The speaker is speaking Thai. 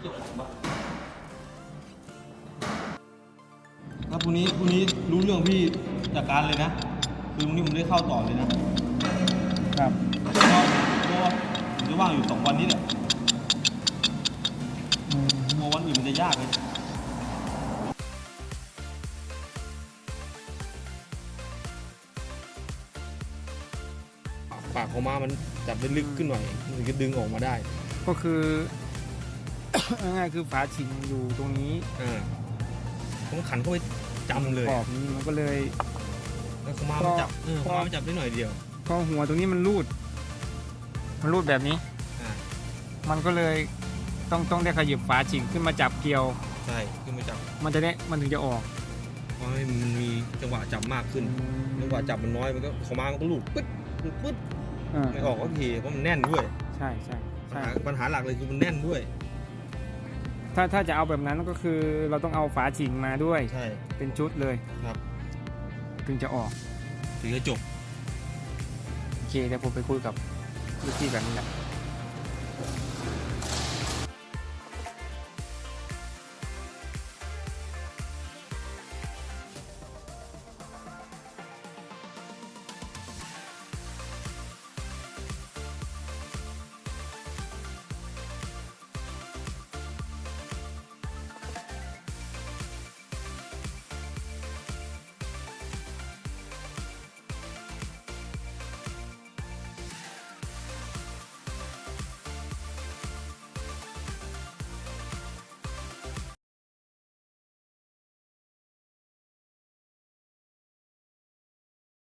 เกี่ยวอะไรบ้างถ้าพรุ่งนี้พรุ่งนี้รู้เรื่องพี่จัดการเลยนะ คือพรุ่งนี้ผมได้เข้าต่อเลยนะครับเพราะว่าเพราะว่าผมจะว่างอยู่สองวันนี้แหละอืมกลัววันอื่นมันจะยากเลยปากของม้ามันจับได้ลึกขึ้นหน่อยมันก็ดึงออกมาได้ ก็คือ ง่ายๆคือฝาชิงอยู่ตรงนี้อ่าผมขันเข้าไปจำเลยขอบนี้มันก็เลย แล้วของม้ามันจับเออของม้ามันจับได้หน่อยเดียว พอหัวตรงนี้มันรูด มันรูดแบบนี้ อ่า มันก็เลยต้องต้องได้ขยับฝาชิงขึ้นมาจับเกี่ยว ใช่ขึ้นมาจับมันจะได้มันถึงจะออกเพราะให้มันมีจังหวะจับมากขึ้นจังหวะจับมันน้อยมันก็ของม้ามันก็ลูดปึ๊ดลูดปึ๊ดเออไม่ออกก็ทีเพราะมันแน่นด้วยใช่ใช่ปัญใช่หาปัญหาหลักเลยคือมันแน่นด้วย ถ้าถ้าจะเอาแบบนั้นก็คือเราต้องเอาฝาชิงมาด้วยใช่เป็นชุดเลยครับถึงจะออกถึงจะจบโอเคเดี๋ยวผมไปคุยกับลูกพี่แบบนี้แหละ